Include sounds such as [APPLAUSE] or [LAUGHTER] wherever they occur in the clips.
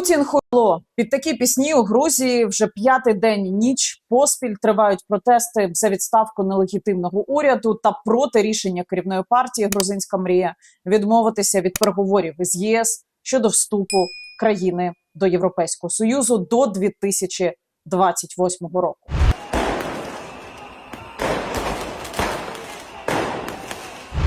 Путін хуйло під такі пісні у Грузії вже п'ятий день ніч поспіль тривають протести за відставку нелегітимного уряду та проти рішення керівної партії Грузинська мрія відмовитися від переговорів із ЄС щодо вступу країни до Європейського союзу до 2028 року.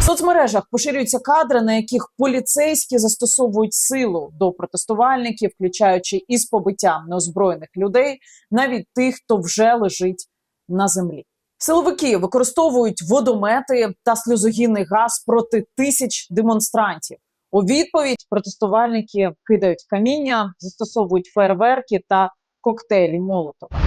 Соцмережах поширюються кадри, на яких поліцейські застосовують силу до протестувальників, включаючи із побиттям неозброєних людей, навіть тих, хто вже лежить на землі. Силовики використовують водомети та сльозогінний газ проти тисяч демонстрантів. У відповідь протестувальники кидають каміння, застосовують фейерверки та коктейлі Молотова.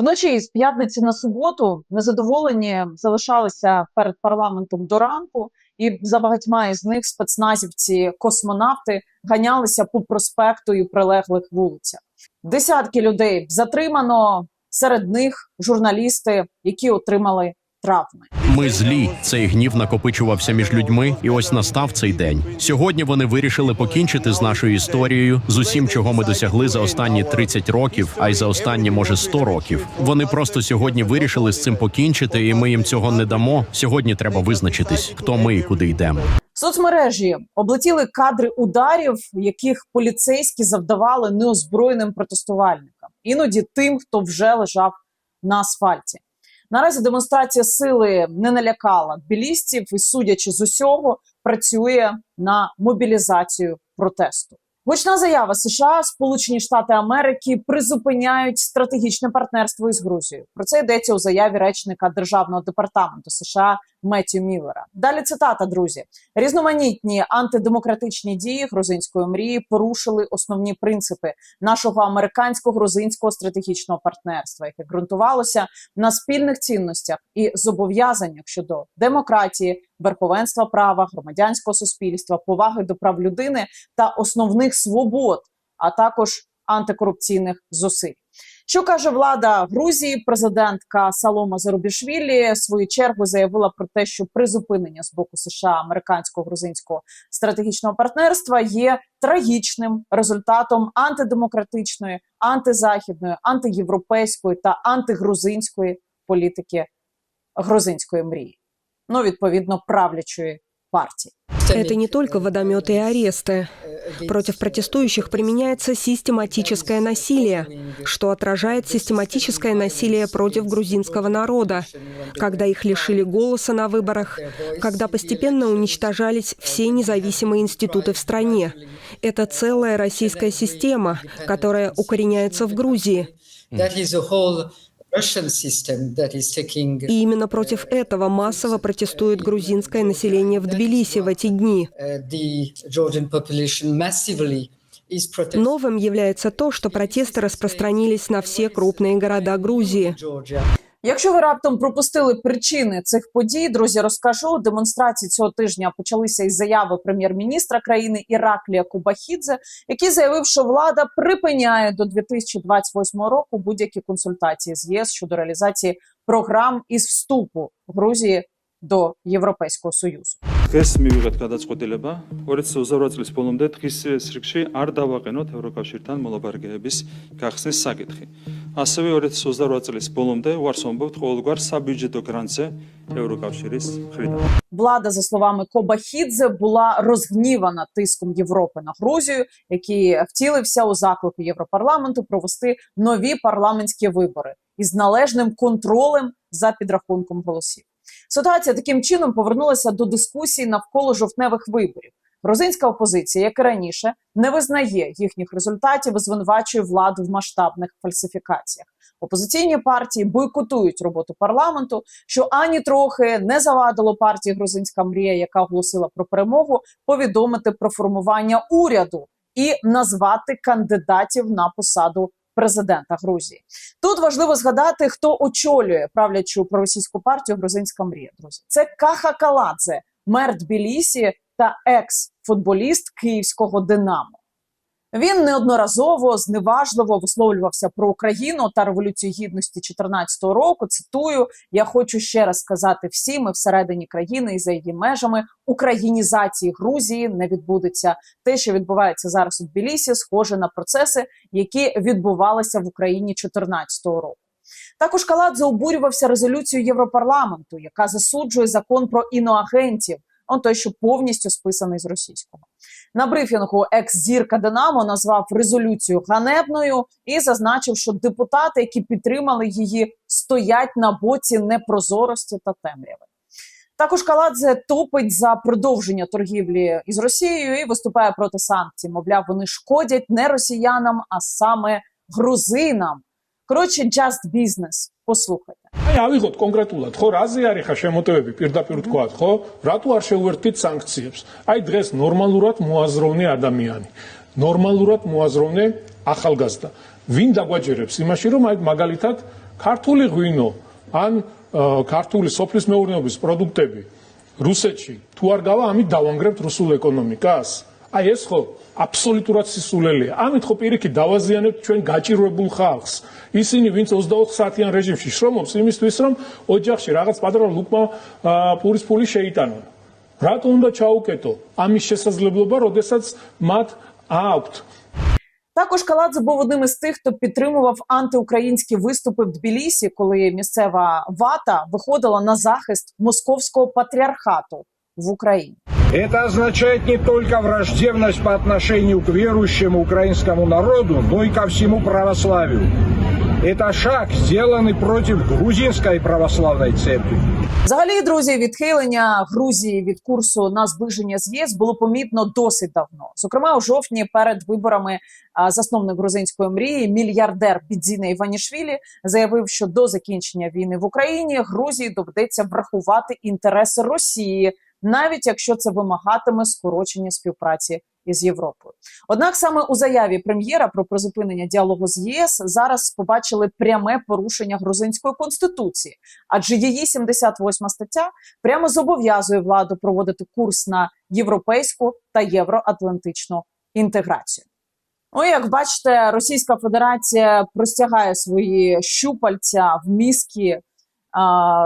Вночі з п'ятниці на суботу незадоволені залишалися перед парламентом до ранку, і за багатьма із них спецназівці космонавти ганялися по проспекту і прилеглих вулицях. Десятки людей затримано. Серед них журналісти, які отримали травми. Ми злі. Цей гнів накопичувався між людьми, і ось настав цей день. Сьогодні вони вирішили покінчити з нашою історією, з усім, чого ми досягли за останні 30 років, а й за останні, може, 100 років. Вони просто сьогодні вирішили з цим покінчити, і ми їм цього не дамо. Сьогодні треба визначитись, хто ми і куди йдемо. Соцмережі облетіли кадри ударів, яких поліцейські завдавали неозброєним протестувальникам, іноді тим, хто вже лежав на асфальті. Наразі демонстрація сили не налякала білістів і, судячи з усього, працює на мобілізацію протесту. Гучна заява США, Сполучені Штати Америки призупиняють стратегічне партнерство із Грузією. Про це йдеться у заяві речника Державного департаменту США Меттю Міллера. Далі цитата, друзі: різноманітні антидемократичні дії грузинської мрії порушили основні принципи нашого американсько-грузинського стратегічного партнерства, яке ґрунтувалося на спільних цінностях і зобов'язаннях щодо демократії, верховенства права, громадянського суспільства, поваги до прав людини та основних свобод, а також антикорупційних зусиль. Що каже влада Грузії? Президентка Салома Зарубішвілі в свою чергу заявила про те, що призупинення з боку США американсько-грузинського стратегічного партнерства є трагічним результатом антидемократичної, антизахідної, антиєвропейської та антигрузинської політики грузинської мрії. Ну, відповідно, правлячої партії. Это не только водометы и аресты. Против протестующих применяется систематическое насилие, что отражает систематическое насилие против грузинского народа, когда их лишили голоса на выборах, когда постепенно уничтожались все независимые институты в стране. Это целая российская система, которая укореняется в Грузии. That И именно против этого массово протестует грузинское население в Тбилиси в эти дни. uh, Новым является то, что протесты распространились на все крупные города Грузии. Georgia. Якщо ви раптом пропустили причини цих подій, друзі, розкажу. Демонстрації цього тижня почалися із заяви прем'єр-міністра країни Іраклія Кубахідзе, який заявив, що влада припиняє до 2028 року будь-які консультації з ЄС щодо реалізації програм із вступу Грузії до Європейського союзу. დღეს მივიღეთ გადაწყვეტილება 2028 წლის ბოლომდე დღის სრიგში არ დავაყენოთ ევროკავშირთან მოლაპარაკებების გახსნის საკითხი. ასევე 2028 წლის ბოლომდე უარს ვამბობთ ყოველგვარ საბიუჯეტო გრანტზე ევროკავშირის მხრიდან. Влада, за словами Кобахідзе, була розгнівана тиском Європи на Грузію, який втілився у заклики Європарламенту провести нові парламентські вибори із належним контролем за підрахунком голосів. Ситуація таким чином повернулася до дискусії навколо жовтневих виборів. Грузинська опозиція, як і раніше, не визнає їхніх результатів і звинувачує владу в масштабних фальсифікаціях. Опозиційні партії бойкотують роботу парламенту, що ані трохи не завадило партії Грузинська мрія, яка оголосила про перемогу, повідомити про формування уряду і назвати кандидатів на посаду президента Грузії. Тут важливо згадати, хто очолює правлячу проросійську партію Грузинська мрія. Друзі, це Каха Каладзе, мер Тбілісі та екс-футболіст київського Динамо. Він неодноразово зневажливо висловлювався про Україну та революцію гідності 2014 року. Цитую: я хочу ще раз сказати всім, і всередині країни і за її межами українізації Грузії не відбудеться. Те, що відбувається зараз у Тбілісі, схоже на процеси, які відбувалися в Україні 2014 року. Також Каладзе обурювався резолюцією Європарламенту, яка засуджує закон про іноагентів, он той, що повністю списаний з російського. На брифінгу екс-зірка Динамо назвав резолюцію ганебною і зазначив, що депутати, які підтримали її, стоять на боці непрозорості та темряви. Також Каладзе топить за продовження торгівлі із Росією і виступає проти санкцій. Мовляв, вони шкодять не росіянам, а саме грузинам. Коротше, just business. Послухайте. აი ავიღოთ კონკრეტულად ხო რაზე არის ხა შემოტევები პირდაპირ ვთქვათ ხო რატო არ შეუერთდით სანქციებს აი დღეს ნორმალურად მოაზროვნე ადამიანი ნორმალურად მოაზროვნე ახალგაზრდა ვინ დაგვაჯერებს იმაში რომ აი მაგალითად ქართული ღვინო ან ა, ქართული სოფლის მეურნეობის პროდუქტები რუსეთში თუ არ გავა ამით დავანგრებთ რუსულ ეკონომიკას აი ეს ხო აბსოლუტურად სისულელეა ამით ხო პირიქით დავაზიანებთ ჩვენ გაჭირვებულ ხალხს ისინი ვინც 24 საათიან რეჟიმში შრომობს იმისთვის რომ ოჯახში რაღაც პატარა ლუკმა ა, პურის ფული შეიტანონ რატო უნდა ჩაუკეტო ამის შესაძლებლობა როდესაც მათ აქვთ Також Каладзе був одним із тих, хто підтримував антиукраїнські виступи в Тбілісі, коли місцева вата виходила на захист московського патріархату в Україні. Это означает не только враждебность по отношению к верующему украинскому народу, но и ко всему православию. Это шаг, сделанный против грузинской православной церкви. Взагалі, друзі, відхилення Грузії від курсу на зближення з ЄС було помітно досить давно. Зокрема, у жовтні перед виборами а, засновник грузинської мрії, мільярдер Бідзіна Іванішвілі, заявив, що до закінчення війни в Україні Грузії доведеться врахувати інтереси Росії, навіть якщо це вимагатиме скорочення співпраці із Європою. Однак саме у заяві прем'єра про призупинення діалогу з ЄС зараз побачили пряме порушення грузинської конституції, адже її 78 стаття прямо зобов'язує владу проводити курс на європейську та євроатлантичну інтеграцію. Ну, як бачите, Російська Федерація простягає свої щупальця в мізки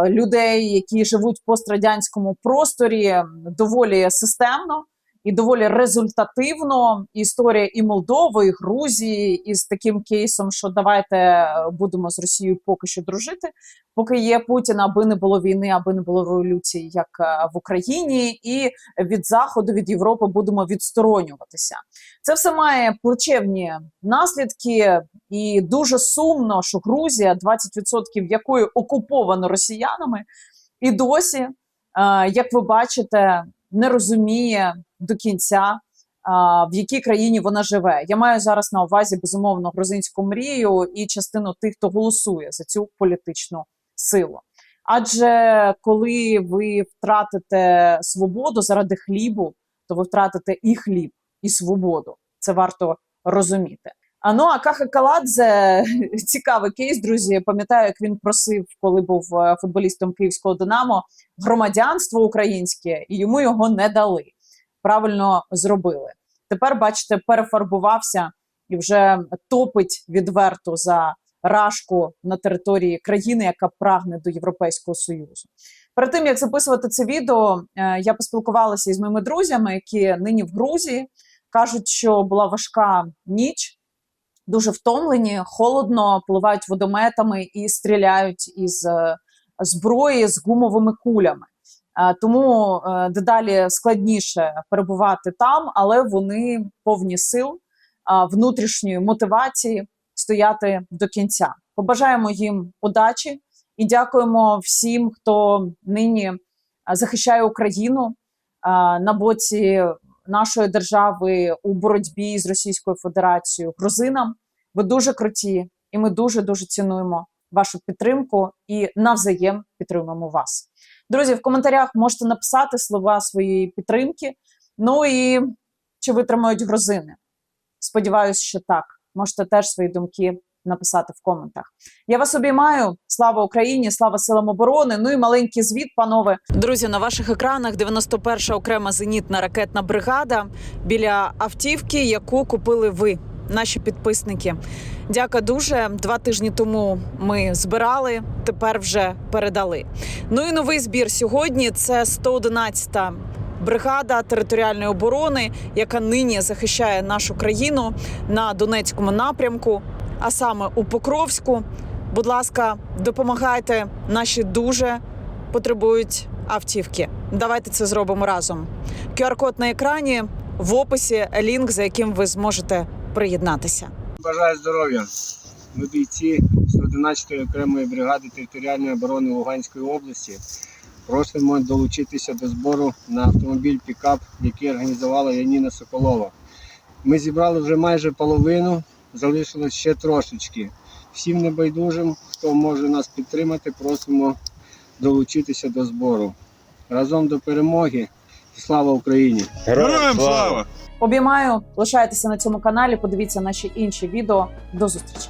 людей, які живуть в пострадянському просторі, доволі системно і доволі результативно. Історія і Молдови, і Грузії із таким кейсом, що давайте е, будемо з Росією поки що дружити, поки є Путін, аби не було війни, аби не було революції, як е, в Україні, і від заходу від Європи будемо відсторонюватися. Це все має плачевні наслідки, і дуже сумно, що Грузія, 20% якої окуповано росіянами, і досі, е, як ви бачите, не розуміє до кінця. В якій країні вона живе? Я маю зараз на увазі безумовно грузинську мрію і частину тих, хто голосує за цю політичну силу. Адже коли ви втратите свободу заради хлібу, то ви втратите і хліб, і свободу. Це варто розуміти. А ну а Каха Каладзе [LAUGHS] цікавий кейс, друзі. Пам'ятаю, як він просив, коли був е, футболістом київського Динамо, громадянство українське, і йому його не дали. Правильно зробили. Тепер, бачите, перефарбувався і вже топить відверто за рашку на території країни, яка прагне до Європейського союзу. Перед тим як записувати це відео, е, я поспілкувалася із моїми друзями, які нині в Грузії кажуть, що була важка ніч, дуже втомлені, холодно, пливають водометами і стріляють із е, зброї з гумовими кулями. Е, Тому е, дедалі складніше перебувати там, але вони повні сил, внутрішньої мотивації стояти до кінця. Побажаємо їм удачі і дякуємо всім, хто нині захищає Україну на боці нашої держави у боротьбі з Російською Федерацією грузинам. Ви дуже круті, і ми дуже дуже цінуємо вашу підтримку і навзаєм підтримуємо вас. Друзі, в коментарях можете написати слова своєї підтримки. Ну і чи витримають грузини? Сподіваюсь, що так. Можете теж свої думки написати в коментах. Я вас обіймаю. Слава Україні, слава силам оборони. Ну і маленький звіт, панове. Друзі, на ваших екранах 91-ша окрема зенітна ракетна бригада біля автівки, яку купили ви, наші підписники. Дяка дуже. Два тижні тому ми збирали, тепер вже передали. Ну і новий збір сьогодні це 111-та бригада територіальної оборони, яка нині захищає нашу країну на Донецькому напрямку, а саме у Покровську. Будь ласка, допомагайте. Наші дуже потребують автівки. Давайте це зробимо разом. QR-код на екрані в описі лінк, за яким ви зможете приєднатися. Бажаю здоров'я. Ми бійці 111-ї окремої бригади територіальної оборони Луганської області. Просимо долучитися до збору на автомобіль пікап, який організувала Яніна Соколова. Ми зібрали вже майже половину, залишилось ще трошечки. Всім небайдужим, хто може нас підтримати, просимо долучитися до збору. Разом до перемоги і слава Україні! Героям слава! Обіймаю, лишайтеся на цьому каналі. Подивіться наші інші відео. До зустрічі.